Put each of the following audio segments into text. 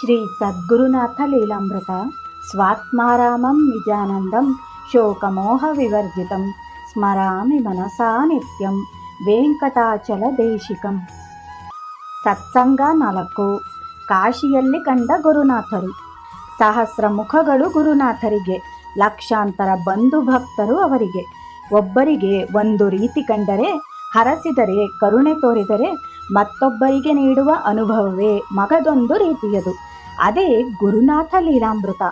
ಶ್ರೀ ಸದ್ಗುರುನಾಥ ಲೀಲಾಮೃತ, ಸ್ವಾತ್ಮಾರಾಮಂ ನಿಜಾನಂದಂ, ಶೋಕಮೋಹ ವಿವರ್ಜಿತಂ, ಸ್ಮರಾಮಿ ಮನಸಾ ನಿತ್ಯಂ, ವೆಂಕಟಾಚಲ ದೇಶಿಕಂ. ಸತ್ಸಂಗ ನಾಲ್ಕು, ಕಾಶಿಯಲ್ಲಿ ಕಂಡ ಗುರುನಾಥರು. ಸಹಸ್ರ ಮುಖಗಳು ಗುರುನಾಥರಿಗೆ, ಲಕ್ಷಾಂತರ ಬಂಧು ಭಕ್ತರು ಅವರಿಗೆ. ಒಬ್ಬರಿಗೆ ಒಂದು ರೀತಿ ಕಂಡರೆ, ಹರಸಿದರೆ, ಕರುಣೆ ತೋರಿದರೆ ಮತ್ತೊಬ್ಬರಿಗೆ ನೀಡುವ ಅನುಭವವೇ ಮಗದೊಂದು ರೀತಿಯದು. ಅದೇ ಗುರುನಾಥ ಲೀಲಾಮೃತ.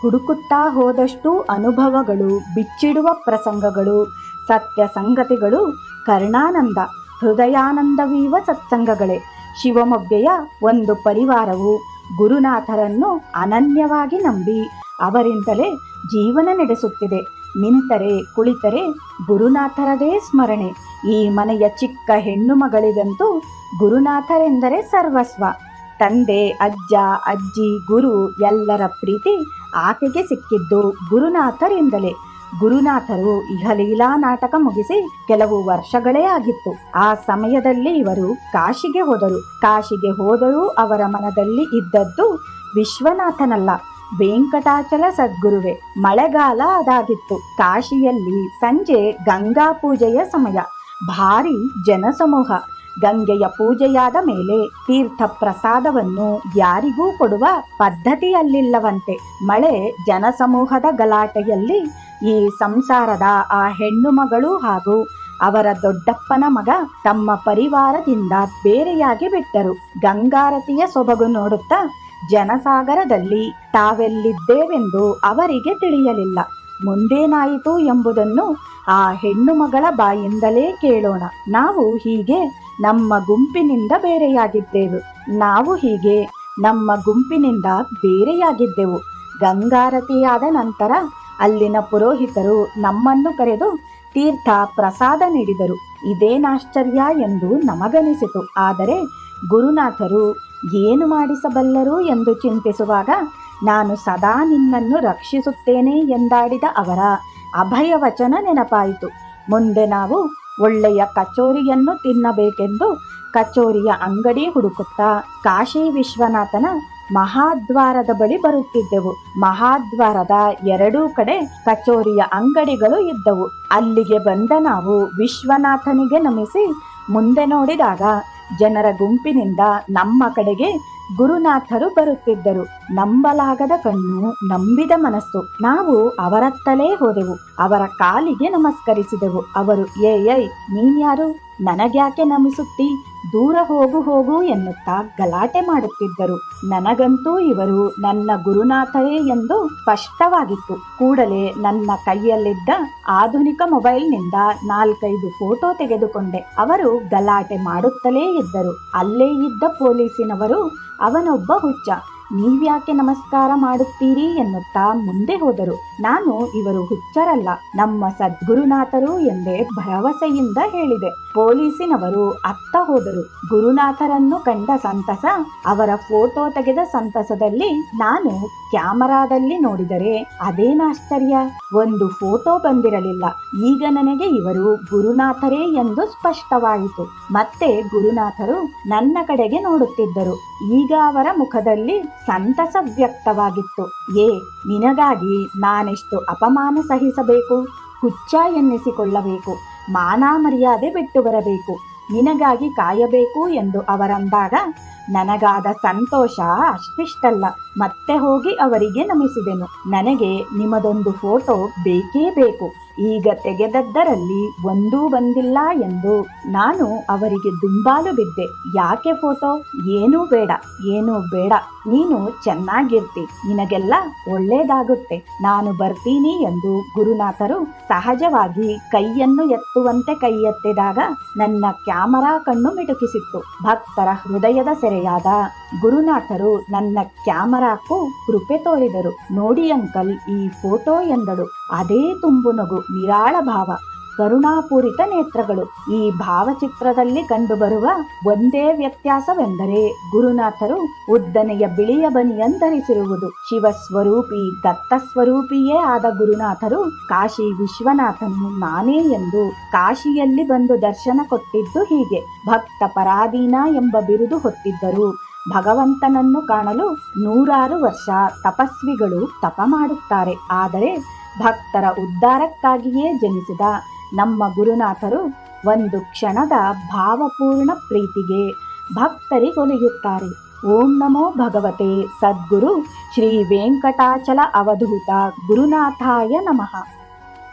ಹುಡುಕುತ್ತಾ ಹೋದಷ್ಟು ಅನುಭವಗಳು, ಬಿಚ್ಚಿಡುವ ಪ್ರಸಂಗಗಳು ಸತ್ಯ ಸಂಗತಿಗಳು ಕರ್ಣಾನಂದ, ಹೃದಯಾನಂದವೀವ ಸತ್ಸಂಗಗಳೇ. ಶಿವಮೊಗ್ಗೆಯ ಒಂದು ಪರಿವಾರವು ಗುರುನಾಥರನ್ನು ಅನನ್ಯವಾಗಿ ನಂಬಿ ಅವರಿಂದಲೇ ಜೀವನ ನಡೆಸುತ್ತಿದೆ. ನಿಂತರೆ ಕುಳಿತರೆ ಗುರುನಾಥರದೇ ಸ್ಮರಣೆ. ಈ ಮನೆಯ ಚಿಕ್ಕ ಹೆಣ್ಣು ಮಗಳಿಗಂತೂ ಗುರುನಾಥರೆಂದರೆ ಸರ್ವಸ್ವ. ತಂದೆ, ಅಜ್ಜ, ಅಜ್ಜಿ, ಗುರು ಎಲ್ಲರ ಪ್ರೀತಿ ಆಕೆಗೆ ಸಿಕ್ಕಿದ್ದು ಗುರುನಾಥರಿಂದಲೇ. ಗುರುನಾಥರು ಇಹಲೀಲಾ ನಾಟಕ ಮುಗಿಸಿ ಕೆಲವು ವರ್ಷಗಳೇ ಆಗಿತ್ತು. ಆ ಸಮಯದಲ್ಲಿ ಇವರು ಕಾಶಿಗೆ ಹೋದರು. ಕಾಶಿಗೆ ಹೋದರೂ ಅವರ ಮನದಲ್ಲಿ ಇದ್ದದ್ದು ವಿಶ್ವನಾಥನಲ್ಲ. ವೆಂಕಟಾಚಲ ಸದ್ಗುರುವೆ. ಮಳೆಗಾಲ ಅದಾಗಿತ್ತು. ಕಾಶಿಯಲ್ಲಿ ಸಂಜೆ ಗಂಗಾ ಪೂಜೆಯ ಸಮಯ. ಭಾರಿ ಜನಸಮೂಹ. ಗಂಗೆಯ ಪೂಜೆಯಾದ ಮೇಲೆ ತೀರ್ಥ ಪ್ರಸಾದವನ್ನು ಯಾರಿಗೂ ಕೊಡುವ ಪದ್ಧತಿಯಲ್ಲಿಲ್ಲವಂತೆ ಮಳೆ ಜನಸಮೂಹದ ಗಲಾಟೆಯಲ್ಲಿ ಈ ಸಂಸಾರದ ಆ ಹೆಣ್ಣು ಮಗಳು ಹಾಗೂ ಅವರ ದೊಡ್ಡಪ್ಪನ ಮಗ ತಮ್ಮ ಪರಿವಾರದಿಂದ ಬೇರೆಯಾಗಿ ಬಿಟ್ಟರು. ಗಂಗಾರತಿಯ ಸೊಬಗು ನೋಡುತ್ತಾ ಜನಸಾಗರದಲ್ಲಿ ತಾವೆಲ್ಲಿದ್ದೇವೆಂದು ಅವರಿಗೆ ತಿಳಿಯಲಿಲ್ಲ. ಮುಂದೇನಾಯಿತು ಎಂಬುದನ್ನು ಆ ಹೆಣ್ಣು ಮಗಳ ಬಾಯಿಂದಲೇ ಕೇಳೋಣ. ನಾವು ಹೀಗೆ ನಮ್ಮ ಗುಂಪಿನಿಂದ ಬೇರೆಯಾಗಿದ್ದೆವು. ನಾವು ಹೀಗೆ ನಮ್ಮ ಗುಂಪಿನಿಂದ ಬೇರೆಯಾಗಿದ್ದೆವು. ಗಂಗಾರತಿಯಾದ ನಂತರ ಅಲ್ಲಿನ ಪುರೋಹಿತರು ನಮ್ಮನ್ನು ಕರೆದು ತೀರ್ಥ ಪ್ರಸಾದ ನೀಡಿದರು. ಇದೇನಾಶ್ಚರ್ಯ ಎಂದು ನಮಗನಿಸಿತು. ಆದರೆ ಗುರುನಾಥರು ಏನು ಮಾಡಿಸಬಲ್ಲರು ಎಂದು ಚಿಂತಿಸುವಾಗ ನಾನು ಸದಾ ನಿನ್ನನ್ನು ರಕ್ಷಿಸುತ್ತೇನೆ ಎಂದಾಡಿದ ಅವರ ಅಭಯ ವಚನ ನೆನಪಾಯಿತು. ಮುಂದೆ ನಾವು ಒಳ್ಳೆಯ ಕಚೋರಿಯನ್ನು ತಿನ್ನಬೇಕೆಂದು ಕಚೋರಿಯ ಅಂಗಡಿ ಹುಡುಕುತ್ತಾ ಕಾಶಿ ವಿಶ್ವನಾಥನ ಮಹಾದ್ವಾರದ ಬಳಿ ಬರುತ್ತಿದ್ದೆವು. ಮಹಾದ್ವಾರದ ಎರಡೂ ಕಡೆ ಕಚೋರಿಯ ಅಂಗಡಿಗಳು ಇದ್ದವು. ಅಲ್ಲಿಗೆ ಬಂದ ನಾವು ವಿಶ್ವನಾಥನಿಗೆ ನಮಿಸಿ ಮುಂದೆ ನೋಡಿದಾಗ ಜನರ ಗುಂಪಿನಿಂದ ನಮ್ಮ ಕಡೆಗೆ ಗುರುನಾಥರು ಬರುತ್ತಿದ್ದರು. ನಂಬಲಾಗದ ಕಣ್ಣು, ನಂಬಿದ ಮನಸ್ಸು. ನಾವು ಅವರತ್ತಲೇ ಹೋದೆವು. ಅವರ ಕಾಲಿಗೆ ನಮಸ್ಕರಿಸಿದೆವು. ಅವರು ಏ ಏಯ್, ನೀನ್ಯಾರು? ನನಗ್ಯಾಕೆ ನಮಿಸುತ್ತಿ? ದೂರ ಹೋಗು ಹೋಗು ಎನ್ನುತ್ತಾ ಗಲಾಟೆ ಮಾಡುತ್ತಿದ್ದರು. ನನಗಂತೂ ಇವರು ನನ್ನ ಗುರುನಾಥರೇ ಎಂದು ಸ್ಪಷ್ಟವಾಗಿತ್ತು. ಕೂಡಲೇ ನನ್ನ ಕೈಯಲ್ಲಿದ್ದ ಆಧುನಿಕ ಮೊಬೈಲ್ನಿಂದ ನಾಲ್ಕೈದು ಫೋಟೋ ತೆಗೆದುಕೊಂಡೆ. ಅವರು ಗಲಾಟೆ ಮಾಡುತ್ತಲೇ ಇದ್ದರು. ಅಲ್ಲೇ ಇದ್ದ ಪೊಲೀಸಿನವರು ಅವನೊಬ್ಬ ಹುಚ್ಚ. ನೀವ್ಯಾಕೆ ನಮಸ್ಕಾರ ಮಾಡುತ್ತೀರಿ ಎನ್ನುತ್ತಾ ಮುಂದೆ ಹೋದರು. ನಾನು ಇವರು ಹುಚ್ಚರಲ್ಲ, ನಮ್ಮ ಸದ್ಗುರುನಾಥರು ಎಂದೇ ಭರವಸೆಯಿಂದ ಹೇಳಿದೆ. ಪೊಲೀಸಿನವರು ಅತ್ತ ಹೋದರು. ಗುರುನಾಥರನ್ನು ಕಂಡ ಸಂತಸ, ಅವರ ಫೋಟೋ ತೆಗೆದ ಸಂತಸದಲ್ಲಿ ನಾನು ಕ್ಯಾಮರಾದಲ್ಲಿ ನೋಡಿದರೆ ಅದೇನಾಶ್ಚರ್ಯ ಒಂದು ಫೋಟೋ ಬಂದಿರಲಿಲ್ಲ. ಈಗ ನನಗೆ ಇವರು ಗುರುನಾಥರೇ ಎಂದು ಸ್ಪಷ್ಟವಾಯಿತು. ಮತ್ತೆ ಗುರುನಾಥರು ನನ್ನ ಕಡೆಗೆ ನೋಡುತ್ತಿದ್ದರು. ಈಗ ಅವರ ಮುಖದಲ್ಲಿ ಸಂತಸ ವ್ಯಕ್ತವಾಗಿತ್ತು. ಏ, ನಿನಗಾಗಿ ನಾನೆಷ್ಟು ಅಪಮಾನ ಸಹಿಸಬೇಕು? ಹುಚ್ಚ ಎನ್ನಿಸಿಕೊಳ್ಳಬೇಕು. ಮಾನ ಮರ್ಯಾದೆ ಬಿಟ್ಟು ಬರಬೇಕು. ನಿನಗಾಗಿ ಕಾಯಬೇಕು ಎಂದು ಅವರಂದಾಗ, ನನಗಾದ ಸಂತೋಷ ಅಷ್ಟಿಷ್ಟಲ್ಲ. ಮತ್ತೆ ಹೋಗಿ ಅವರಿಗೆ ನಮಿಸಿದೆನು. ನನಗೆ ನಿಮ್ಮದೊಂದು ಫೋಟೋ ಬೇಕೇ ಬೇಕು. ಈಗ ತೆಗೆದದ್ದರಲ್ಲಿ ಒಂದೂ ಬಂದಿಲ್ಲ ಎಂದು ನಾನು ಅವರಿಗೆ ದುಂಬಾಲು ಬಿದ್ದೆ. ಯಾಕೆ ಫೋಟೋ? ಏನೂ ಬೇಡ ಏನೂ ಬೇಡ. ನೀನು ಚೆನ್ನಾಗಿರ್ತಿ, ನಿನಗೆಲ್ಲ ಒಳ್ಳೇದಾಗುತ್ತೆ. ನಾನು ಬರ್ತೀನಿ ಎಂದು ಗುರುನಾಥರು ಸಹಜವಾಗಿ ಕೈಯನ್ನು ಎತ್ತುವಂತೆ ಕೈ ಎತ್ತಿದಾಗ ನನ್ನ ಕ್ಯಾಮರಾ ಕಣ್ಣು ಮಿಟುಕಿಸಿತ್ತು. ಭಕ್ತರ ಹೃದಯದ ಸೆರೆಯಾದ ಗುರುನಾಥರು ನನ್ನ ಕ್ಯಾಮರಾಕ್ಕೂ ಕೃಪೆ ತೋರಿದರು. ನೋಡಿ ಅಂಕಲ್, ಈ ಫೋಟೋ ಎಂದಳು. ಅದೇ ತುಂಬು ನಗು. ನಿರಾಳ ಭಾವ, ಕರುಣಾಪೂರಿತ ನೇತ್ರಗಳು. ಈ ಭಾವಚಿತ್ರದಲ್ಲಿ ಕಂಡುಬರುವ ಒಂದೇ ವ್ಯತ್ಯಾಸವೆಂದರೆ ಗುರುನಾಥರು ಉದ್ದನೆಯ ಬಿಳಿಯ ಬನಿಯಂಧರಿಸಿರುವುದು. ಶಿವಸ್ವರೂಪಿ, ದತ್ತಸ್ವರೂಪಿಯೇ ಆದ ಗುರುನಾಥರು ಕಾಶಿ ವಿಶ್ವನಾಥನು ನಾನೇ ಎಂದು ಕಾಶಿಯಲ್ಲಿ ಬಂದು ದರ್ಶನ ಕೊಟ್ಟಿದ್ದು ಹೀಗೆ. ಭಕ್ತ ಪರಾಧೀನ ಎಂಬ ಬಿರುದು ಹೊತ್ತಿದ್ದರು. ಭಗವಂತನನ್ನು ಕಾಣಲು ನೂರಾರು ವರ್ಷ ತಪಸ್ವಿಗಳು ತಪ ಮಾಡುತ್ತಾರೆ. ಆದರೆ ಭಕ್ತರ ಉದ್ಧಾರಕ್ಕಾಗಿಯೇ ಜನಿಸಿದ ನಮ್ಮ ಗುರುನಾಥರು ಒಂದು ಕ್ಷಣದ ಭಾವಪೂರ್ಣ ಪ್ರೀತಿಗೆ ಭಕ್ತರಿಗೊಲಿಯುತ್ತಾರೆ. ಓಂ ನಮೋ ಭಗವತೆ ಸದ್ಗುರು ಶ್ರೀ ವೆಂಕಟಾಚಲ ಅವಧೂತ ಗುರುನಾಥಾಯ ನಮಃ.